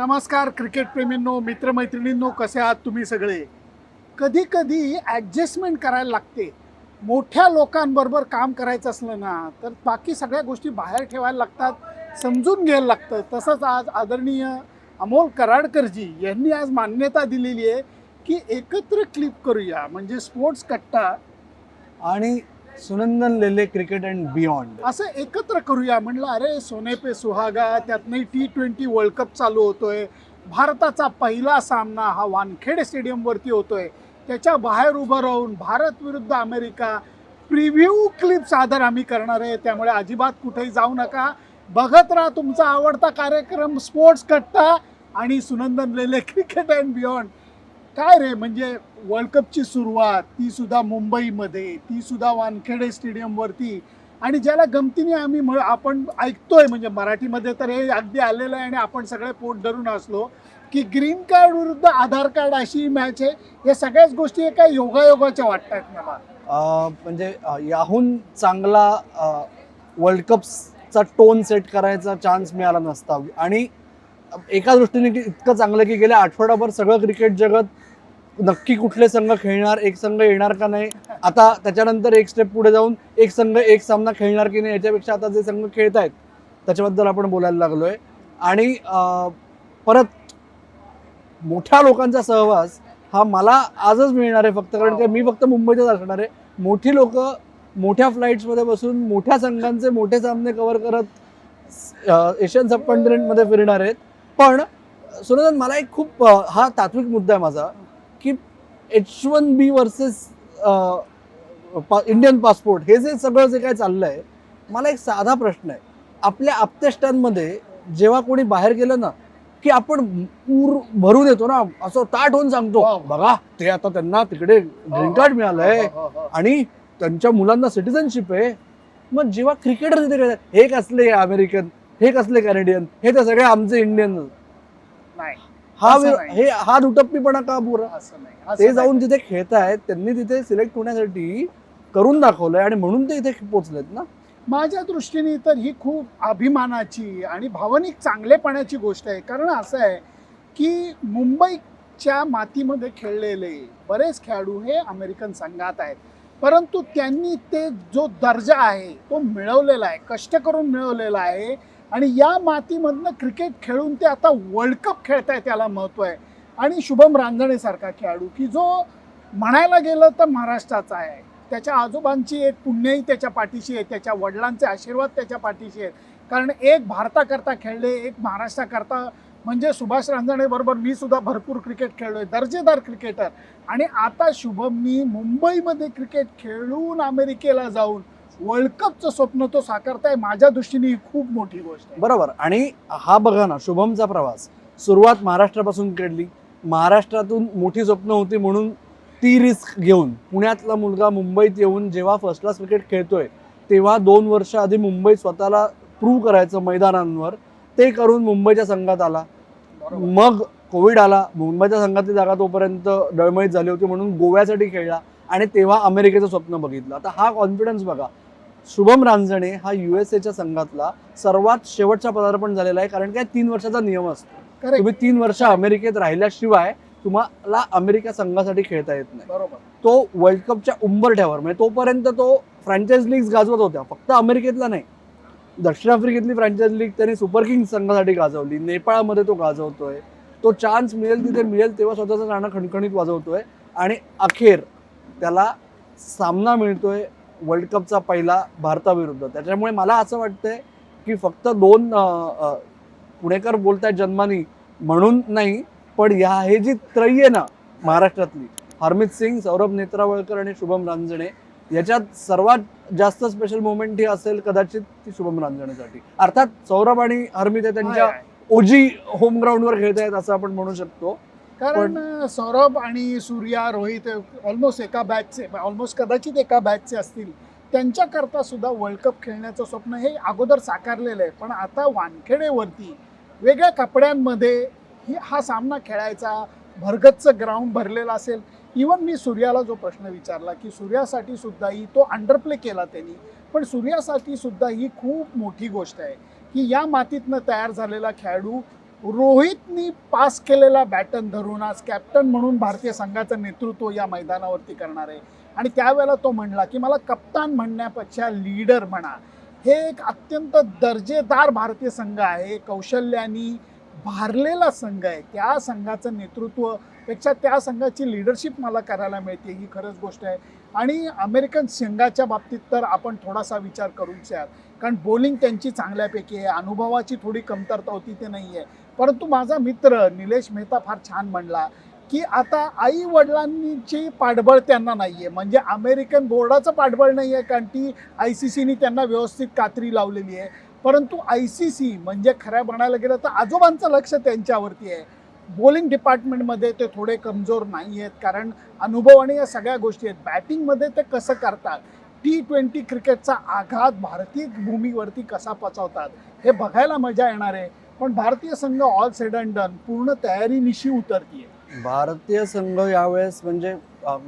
नमस्कार क्रिकेटप्रेमींनो मित्रमैत्रिणींनो कसे आहात तुम्ही सगळे? कधी कधी ॲडजस्टमेंट करायला लागते. मोठ्या लोकांबरोबर काम करायचं असलं ना तर बाकी सगळ्या गोष्टी बाहेर ठेवायला लागतात समजून घ्यायला लागतं. तसंच आज आदरणीय अमोल कराडकरजी यांनी आज मान्यता दिलेली आहे की एकत्र क्लिप करूया. म्हणजे स्पोर्ट्स कट्टा आणि Sunandan Lele cricket and beyond. असं एकत्र करूया. म्हणलं अरे सोने पे सुहागा त्यातनंही टी ट्वेंटी वर्ल्ड कप चालू होतोय. भारताचा पहिला सामना हा वानखेडे स्टेडियमवरती होतोय. त्याच्या बाहेर उभं राहून भारत विरुद्ध अमेरिका प्रिव्ह्यू क्लिप सादर आम्ही करणार आहे. त्यामुळे अजिबात कुठेही जाऊ नका. बघत राहा तुमचा आवडता कार्यक्रम स्पोर्ट्स कट्टा आणि Sunandan Lele cricket and beyond. काय रे म्हणजे वर्ल्ड कपची सुरुवात ती सुद्धा मुंबईमध्ये ती सुद्धा वानखेडे स्टेडियमवरती आणि ज्याला गमतीने आम्ही म्ह- आपण ऐकतोय म्हणजे मराठीमध्ये तर हे अगदी आलेलं आहे आणि आपण सगळे पोट धरून असलो की ग्रीन कार्ड विरुद्ध आधार कार्ड अशी मॅच आहे. या सगळ्याच गोष्टी एका योगायोगाच्या वाटतात मला. म्हणजे याहून चांगला वर्ल्ड कपचा टोन सेट करायचा चान्स मिळाला नसता. आणि एका दृष्टीने की इतकं चांगलं की गेल्या आठवड्याभर सगळं क्रिकेट जगत नक्की कुठले संघ खेळणार एक संघ येणार का नाही? आता त्याच्यानंतर एक स्टेप पुढे जाऊन एक संघ एक सामना खेळणार की नाही याच्यापेक्षा आता जे संघ खेळत आहेत त्याच्याबद्दल आपण बोलायला लागलोय. आणि परत मोठ्या लोकांचा सहवास हा मला आजच मिळणार आहे फक्त कारण की मी फक्त मुंबईतच असणार आहे. मोठी लोक मोठ्या फ्लाईट्समध्ये बसून मोठ्या संघांचे मोठे सामने कव्हर करत एशियन सबकॉन्टिनेंटमध्ये फिरणार आहेत. पण सुनंदन मला एक खूप हा तात्विक मुद्दा आहे माझा की H one B versus Indian passport हे जे सगळं जे काय चाललं आहे मला एक साधा प्रश्न आहे. आपल्या आप्तेष्टांमध्ये जेव्हा कोणी बाहेर गेलं ना की आपण पूर भरून येतो ना असं ताट होऊन सांगतो. बघा ते आता त्यांना तिकडे ग्रीन कार्ड मिळालंय आणि त्यांच्या मुलांना सिटिझनशिप आहे. मग जेव्हा क्रिकेटर हे कसले अमेरिकन हे कसले कॅनेडियन हे तर सगळे आमचे इंडियन नाही. हा असं वि- नाही. हे हा दुटप्पीपणा का पुरा? असं नाही. असं ते नाही. जाऊन तिथे खेळतायत त्यांनी तिथे सिलेक्ट होण्यासाठी करून दाखवलंय आणि म्हणून ते इथे पोहोचलेत ना? माझ्या दृष्टीने तर ही खूप अभिमानाची आणि भावनिक चांगलेपणाची गोष्ट आहे. कारण असं आहे की मुंबईच्या मातीमध्ये खेळलेले बरेच खेळाडू हे अमेरिकन संघात आहेत. परंतु त्यांनी ते जो दर्जा आहे तो मिळवलेला आहे कष्ट करून मिळवलेला आहे. आणि या मातीमधनं क्रिकेट खेळून ते आता वर्ल्ड कप खेळताय त्याला महत्त्व आहे. आणि शुभम रांजणेसारखा खेळाडू की जो म्हणायला गेलं तर महाराष्ट्राचा आहे. त्याच्या आजोबांची एक पुण्यही त्याच्या पाठीशी आहे. त्याच्या वडिलांचे आशीर्वाद त्याच्या पाठीशी आहेत. कारण एक भारताकरता खेळले एक महाराष्ट्राकरता म्हणजे सुभाष रांजणेबरोबर मी सुद्धा भरपूर क्रिकेट खेळलोय दर्जेदार क्रिकेटर. आणि आता शुभमनी मुंबईमध्ये क्रिकेट खेळून अमेरिकेला जाऊन वर्ल्ड कपचं स्वप्न तो साकारताय माझ्या दृष्टीने ही खूप मोठी गोष्ट आहे. बरोबर. आणि हा बघा ना शुभमचा प्रवास. सुरुवात महाराष्ट्रापासून केली महाराष्ट्रातून मोठी स्वप्न होती म्हणून ती रिस्क घेऊन पुण्यातला मुलगा मुंबईत येऊन जेव्हा फर्स्ट क्लास क्रिकेट खेळतोय तेव्हा दोन वर्ष आधी मुंबईत स्वतःला प्रूव्ह करायचं मैदानांवर. ते करून मुंबईच्या संघात आला. मग कोविड आला. मुंबईच्या संघातली जागा तोपर्यंत डळमळीत झाली होती म्हणून गोव्यासाठी खेळला आणि तेव्हा अमेरिकेचं स्वप्न बघितलं. आता हा कॉन्फिडन्स बघा. शुभम रांजणे हा यू एस एच्या संघातला सर्वात शेवटचा पदार्पण झालेला आहे कारण काय तीन वर्षाचा नियम असतो. तुम्ही तीन वर्ष अमेरिकेत राहिल्याशिवाय तुम्हाला अमेरिका संघासाठी खेळता येत नाही. बरोबर. तो वर्ल्ड कपच्या उंबरठ्यावर म्हणजे तोपर्यंत तो फ्रँचाईज लीग गाजवत होत्या फक्त अमेरिकेतला नाही. दक्षिण आफ्रिकेतली फ्रँचाईज लीग त्यांनी सुपर किंग्स संघासाठी गाजवली नेपाळमध्ये तो गाजवतोय. तो चान्स मिळेल तिथे मिळेल तेव्हा स्वतःचं गाणं खणखणीत वाजवतोय. आणि अखेर त्याला सामना मिळतोय वर्ल्ड कपचा पहिला भारताविरुद्ध. त्याच्यामुळे मला असं वाटतंय की फक्त दोन पुणेकर बोलतायत जन्मानी म्हणून नाही पण या हे जी त्रयी आहे ना महाराष्ट्रातली हरमित सिंग सौरभ नेत्रावळकर आणि शुभम रांजणे याच्यात सर्वात जास्त स्पेशल मोमेंट ही असेल कदाचित ती शुभम रांजणेसाठी. अर्थात सौरभ आणि हरमित हे त्यांच्या. ओजी होम ग्राउंडवर खेळत आहेत असं आपण म्हणू शकतो. कारण सौरभ आणि सूर्या रोहित ऑलमोस्ट एका बॅचचे ऑलमोस्ट कदाचित एका बॅचचे असतील. त्यांच्याकरता सुद्धा वर्ल्ड कप खेळण्याचं स्वप्न हे अगोदर साकारलेलं आहे. पण आता वानखेडेवरती वेगळ्या कपड्यांमध्ये ही हा सामना खेळायचा भरगतचं ग्राउंड भरलेलं असेल. इवन मी सूर्याला जो प्रश्न विचारला की सूर्यासाठी सुद्धा ही तो अंडरप्ले केला त्यांनी. पण सूर्यासाठी सुद्धा ही खूप मोठी गोष्ट आहे की या मातीतनं तयार झालेला खेळाडू रोहितनी पास केलेला बॅटन धरून आज कॅप्टन म्हणून भारतीय संघाचं नेतृत्व या मैदानावरती करणार आहे. आणि त्यावेळेला तो म्हणला की मला कप्तान म्हणण्यापेक्षा लीडर म्हणा. हे एक अत्यंत दर्जेदार भारतीय संघ आहे. कौशल्यानी भारलेला संघ आहे. त्या संघाचं नेतृत्वपेक्षा त्या संघाची लिडरशिप मला करायला मिळते ही खरंच गोष्ट आहे. आणि अमेरिकन संघाच्या बाबतीत तर आपण थोडासा विचार करूच यात. कारण बॉलिंग त्यांची चांगल्यापैकी आहे. अनुभवाची थोडी कमतरता होती ते नाही आहे परंतु माझा मित्र निलेश मेहता फार छान म्हणला की आता आई वडिलांची पाठबळ त्यांना नाही आहे म्हणजे अमेरिकन बोर्डाचं पाठबळ नाही आहे कारण ती आय सी सीनी त्यांना व्यवस्थित कात्री लावलेली आहे. परंतु आय सी सी म्हणजे खऱ्या म्हणायला गेलं तर आजोबांचं लक्ष त्यांच्यावरती आहे. बॉलिंग डिपार्टमेंटमध्ये ते थोडे कमजोर नाही आहेत कारण अनुभवाने या सगळ्या गोष्टी आहेत. बॅटिंगमध्ये ते कसं करतात? टी ट्वेंटी क्रिकेटचा आघात भारतीय भूमीवरती कसा पचवतात? हे बघायला मजा येणार आहे. पण भारतीय संघ ऑल सेड अँड डन पूर्ण तयारीनिशी उतरतीये. भारतीय संघ यावेळेस म्हणजे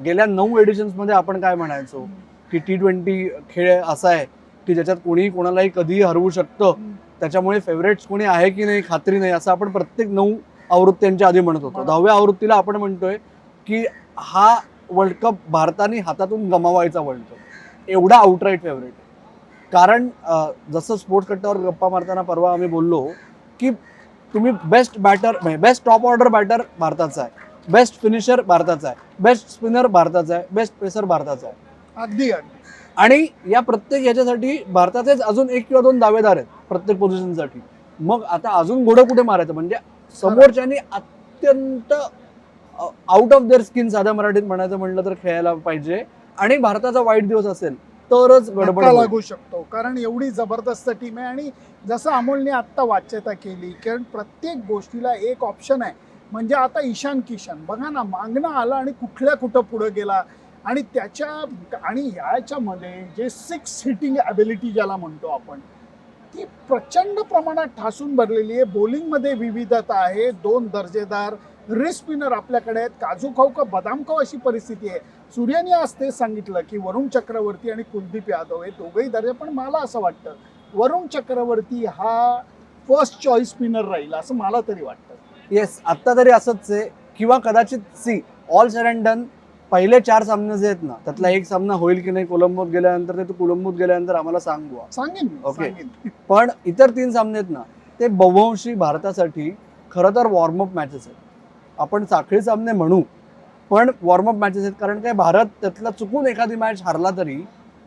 गेल्या नऊ एडिशन्समध्ये आपण काय म्हणायचो? की टी ट्वेंटी खेळ असा आहे की ज्याच्यात कोणीही कोणालाही कधीही हरवू शकतं. त्याच्यामुळे फेवरेट्स कोणी आहे की नाही खात्री नाही असं आपण प्रत्येक नऊ आवृत्त्यांच्या आधी म्हणत होतो. दहाव्या आवृत्तीला आपण म्हणतोय की हा वर्ल्ड कप भारताने हातातून गमावायचा वर्ल्ड कप एवढा आउटराईट फेवरेट कारण जसं स्पोर्ट्स कट्ट्यावर गप्पा मारताना परवा आम्ही बोललो की तुम्ही best batter best top order batter भारताचा आहे. बेस्ट फिनिशर भारताचा आहे. बेस्ट स्पिनर भारताचा आहे. बेस्ट पेसर भारताचा आहे. अगदी आणि या प्रत्येक याच्यासाठी भारताचेच अजून एक किंवा दोन दावेदार आहेत प्रत्येक पोझिशनसाठी मग आता अजून घोडं कुठे मारायचं? म्हणजे समोरच्यानी अत्यंत आउट ऑफ देअर स्किन साध्या मराठीत म्हणायचं म्हणलं तर खेळायला पाहिजे. आणि भारताचा वाईट दिवस असेल तरच गडबड धक्का होईल. लागू शकतो. कारण एवढी जबरदस्त टीम आहे आणि जसं अमोलने आत्ता वाच्यता केली कारण प्रत्येक गोष्टीला एक ऑप्शन आहे. म्हणजे आता ईशान किशन. बघा ना मागणं आला आणि कुठल्या कुठं पुढे गेला. आणि त्याच्या आणि ह्याच्यामध्ये जे सिक्स हिटिंग ॲबिलिटी ज्याला म्हणतो आपण ती प्रचंड प्रमाणात ठासून भरलेली आहे. बॉलिंगमध्ये विविधता आहे. दोन दर्जेदार रिस्ट स्पिनर आपल्याकडे आहेत. काजू खाऊ का बदाम खाऊ अशी परिस्थिती आहे. सूर्याने आज तेच सांगितलं की वरुण चक्रवर्ती आणि कुलदीप यादव हे दोघंही दर्जे पण मला असं वाटतं वरुण चक्रवर्ती हा फर्स्ट चॉईस स्पिनर राहील असं मला तरी वाटतं. येस आत्ता तरी असंच आहे. किंवा कदाचित see all said and done पहिले चार सामने जे आहेत ना त्यातला एक सामना होईल की नाही कोलंबोत गेल्यानंतर ते तू कोलंबोत गेल्यानंतर आम्हाला सांग. सांगेन. सांगेन पण इतर तीन सामने आहेत ना ते बहुवंशी भारतासाठी खरं तर वॉर्मअप मॅचेस आहेत. आपण साखळी सामने म्हणू पण वॉर्मअप मॅचेस आहेत. कारण काय भारत त्यातला चुकून एखादी मॅच हारला तरी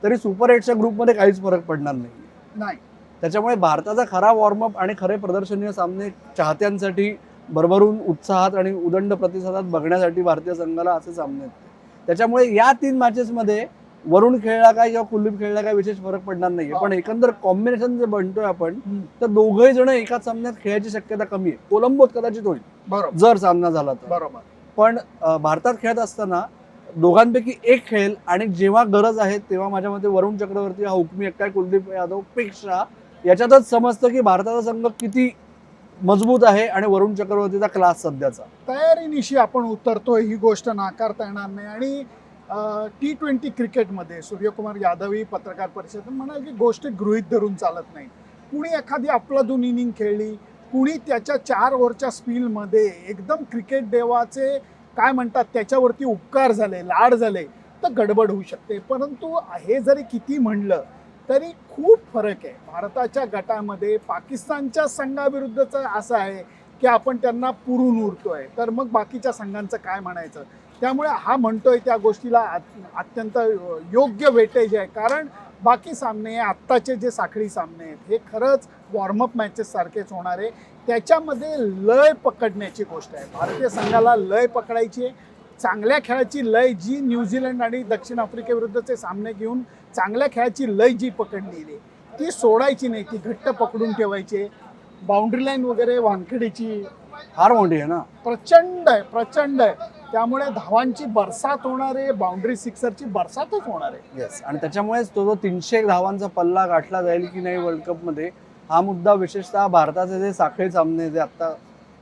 तरी सुपर एटच्या ग्रुपमध्ये काहीच फरक पडणार नाही. नाही. त्याच्यामुळे भारताचा खरा वॉर्मअप आणि खरे प्रदर्शनीय सामने चाहत्यांसाठी भरभरून उत्साहात आणि उदंड प्रतिसादात बघण्यासाठी भारतीय संघाला असे सामने आहेत. त्याच्यामुळे या तीन मॅचेसमध्ये वरुण खेळला काय किंवा कुलदीप खेळला काय विशेष फरक पडणार नाही पण एकंदर कॉम्बिनेशन जे बनतोय आपण. तर दोघही जण एकाच सामन्यात खेळायची शक्यता कमी आहे. कोलंबोत कदाचित होईल. जर सामना झाला तर. बरोबर. पण भारतात खेळत असताना दोघांपैकी एक खेळेल आणि जेव्हा गरज आहे तेव्हा माझ्या मते वरुण चक्रवर्ती हा हुकमी काय कुलदीप यादवपेक्षा याच्यातच समजतं की भारताचा संघ किती मजबूत आहे आणि वरुण चक्रवर्तीचा क्लास सध्याचा. तयारीनिशी आपण उतरतोय ही गोष्ट नाकारता येणार नाही. आणि टी ट्वेंटी क्रिकेटमध्ये सूर्यकुमार यादवही पत्रकार परिषदेत म्हणाल की गोष्ट गृहित धरून चालत नाही. कुणी एखादी आपलादून इनिंग खेळली कुणी त्याच्या चार ओव्हरच्या स्पीलमध्ये एकदम क्रिकेट देवाचे काय म्हणतात त्याच्यावरती उपकार झाले लाड झाले तर गडबड होऊ शकते. परंतु हे जरी किती म्हणलं तरी खूप फरक आहे. भारताच्या गटामध्ये पाकिस्तानच्या संघाविरुद्धचं असं आहे की आपण त्यांना पुरून उरतोय. तर मग बाकीच्या संघांचं काय म्हणायचं? त्यामुळे हा म्हणतोय त्या गोष्टीला अत- अत्यंत योग्य वेटेज आहे. कारण बाकी सामने आत्ताचे जे साखळी सामने आहेत हे खरंच वॉर्मअप मॅचेस सारखेच होणार आहे. त्याच्यामध्ये लय पकडण्याची गोष्ट आहे. भारतीय संघाला लय पकडायची आहे. चांगल्या खेळाची लय जी न्यूझीलंड आणि दक्षिण आफ्रिकेविरुद्धचे सामने घेऊन चांगल्या खेळाची लय जी पकडलेली आहे ती सोडायची नाही. ती घट्ट पकडून ठेवायची बाउंड्री लाईन वगैरे वानखेडीची फार मोठी आहे ना? प्रचंड आहे प्रचंड आहे. त्यामुळे धावांची बरसात होणार आहे बाउंड्री सिक्सरची बरसातच होणार आहे. येस आणि त्याच्यामुळेच तो जो तीनशे धावांचा पल्ला गाठला जाईल की नाही वर्ल्ड कपमध्ये हा मुद्दा विशेषतः भारताचे जे साखळी सामने जे आता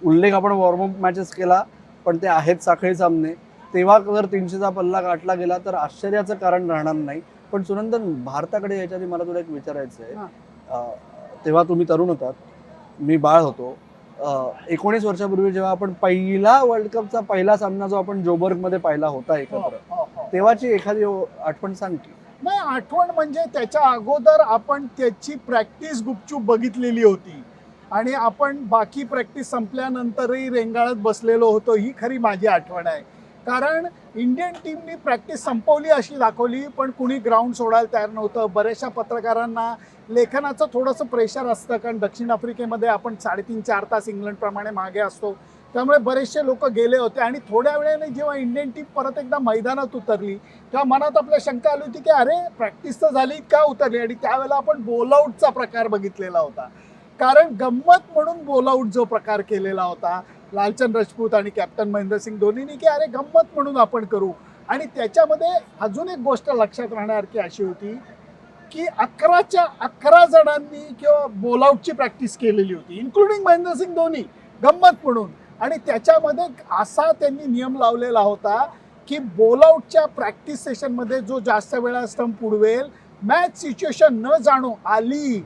उल्लेख आपण वॉर्मअप मॅचेस केला पण ते आहेत साखळी सामने. तेव्हा जर तीनशेचा पल्ला गाठला गेला तर आश्चर्याचं कारण राहणार नाही. पण सुनंदन भारताकडे याच्या मला तुला एक विचारायचं आहे तेव्हा तुम्ही तरुण होतात मी बाळ होतो. एकोणीस वर्षापूर्वी जेव्हा आपण पहिला वर्ल्ड कपचा पहिला सामना जो आपण जोबर्गमध्ये पाहिला होता हो, एकत्र हो, हो. तेव्हाची एखादी आठवण सांग की. नाही आठवण म्हणजे त्याच्या अगोदर आपण त्याची प्रॅक्टिस गुपचूप बघितलेली होती. आणि आपण बाकी प्रॅक्टिस संपल्यानंतरही रेंगाळत बसलेलो होतो ही खरी माझी आठवण आहे. कारण इंडियन टीमनी प्रॅक्टिस संपवली अशी दाखवली पण कुणी ग्राउंड सोडायला तयार नव्हतं. बऱ्याचशा पत्रकारांना लेखनाचं थोडंसं प्रेशर असतं कारण दक्षिण आफ्रिकेमध्ये आपण साडेतीन चार तास इंग्लंडप्रमाणे मागे असतो. त्यामुळे बरेचसे लोक गेले होते आणि थोड्या वेळाने जेव्हा इंडियन टीम परत एकदा मैदानात उतरली तेव्हा मनात आपल्या शंका आली होती की अरे प्रॅक्टिस तर झाली का उतरली? आणि त्यावेळेला आपण बोलआउटचा प्रकार बघितलेला होता. कारण गंमत म्हणून बोलआउट जो प्रकार केलेला होता लालचंद राजपूत आणि कॅप्टन महेंद्रसिंग धोनीने की अरे गंमत म्हणून आपण करू. आणि त्याच्यामध्ये अजून एक गोष्ट लक्षात राहण्यासारखी अशी होती की अकराच्या अकरा जणांनी किंवा बोलआउटची प्रॅक्टिस केलेली होती इन्क्लुडिंग महेंद्रसिंग धोनी गंमत म्हणून. आणि त्याच्यामध्ये असा त्यांनी नियम लावलेला होता की बोलआउटच्या प्रॅक्टिस सेशनमध्ये जो जास्त वेळा स्टंप उडवेल मॅच सिच्युएशन न जाणो आली.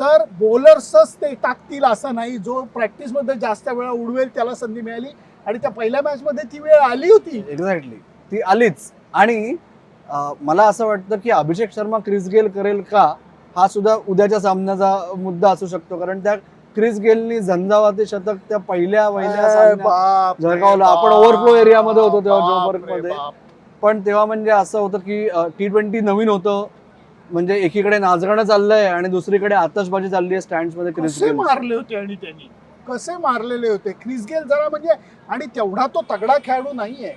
तर बॉलर्सच ते टाकतील असं नाही. जो प्रॅक्टिसमध्ये जास्त वेळा उडवेल त्याला संधी मिळाली. आणि त्या पहिल्या मॅचमध्ये ती वेळ आली होती. एक्झॅक्टली ती आलीच. आणि अं, मला असं वाटतं की अभिषेक शर्मा क्रिस गेल करेल का हा सुद्धा उद्याच्या सामन्याचा मुद्दा असू शकतो. कारण त्या क्रिस गेलनी झंझावाती शतक त्या पहिल्या पहिल्या सामन्यात बाप रे जळगावला आपण बाप, overflow area मध्ये होतो तेव्हा बाप. रे बाप. पण तेव्हा म्हणजे असं होतं की टी ट्वेंटी नवीन होतं. म्हणजे एकीकडे नाचगाणं चाललंय आणि दुसरीकडे आतषबाजी चालली आहे स्टँडमध्ये क्रिस कसे गेल मारले होते आणि त्यांनी? कसे मारलेले होते? क्रिस गेल जरा म्हणजे आणि तेवढा तो तगडा खेळाडू नाहीये.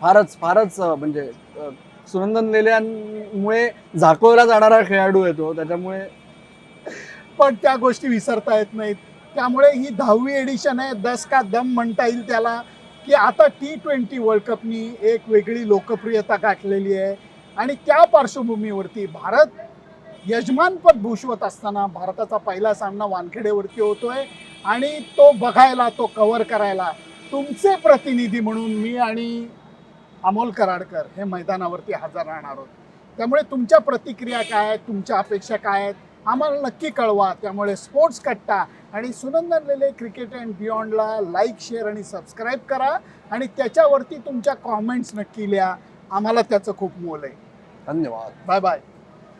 फारच फारच अं, म्हणजे अं, सुनंदन लेल्यांमुळे झाकोळला जाणारा खेळाडू आहे तो त्याच्यामुळे पण त्या गोष्टी विसरता येत नाहीत. त्यामुळे ही दहावी एडिशन आहे दस का दम म्हणता येईल त्याला की आता टी ट्वेंटी वर्ल्ड कपनी एक वेगळी लोकप्रियता गाठलेली आहे. आणि त्या पार्श्वभूमीवरती भारत यजमानपद भूषवत असताना भारताचा पहिला सामना वानखेडेवरती होतोय. आणि तो बघायला तो कव्हर करायला तुमचे प्रतिनिधी म्हणून मी आणि अमोल कराडकर हे मैदानावरती हजर राहणार आहोत. त्यामुळे तुमच्या प्रतिक्रिया काय आहेत? तुमच्या अपेक्षा काय आहेत? आम्हाला नक्की कळवा. त्यामुळे स्पोर्ट्स कट्टा आणि सुनंदनलेले क्रिकेट अँड बियॉन्डला लाईक शेअर आणि सबस्क्राईब करा. आणि त्याच्यावरती तुमच्या कॉमेंट्स नक्की लिहा. आम्हाला त्याचं खूप मोल आहे. धन्यवाद बाय बाय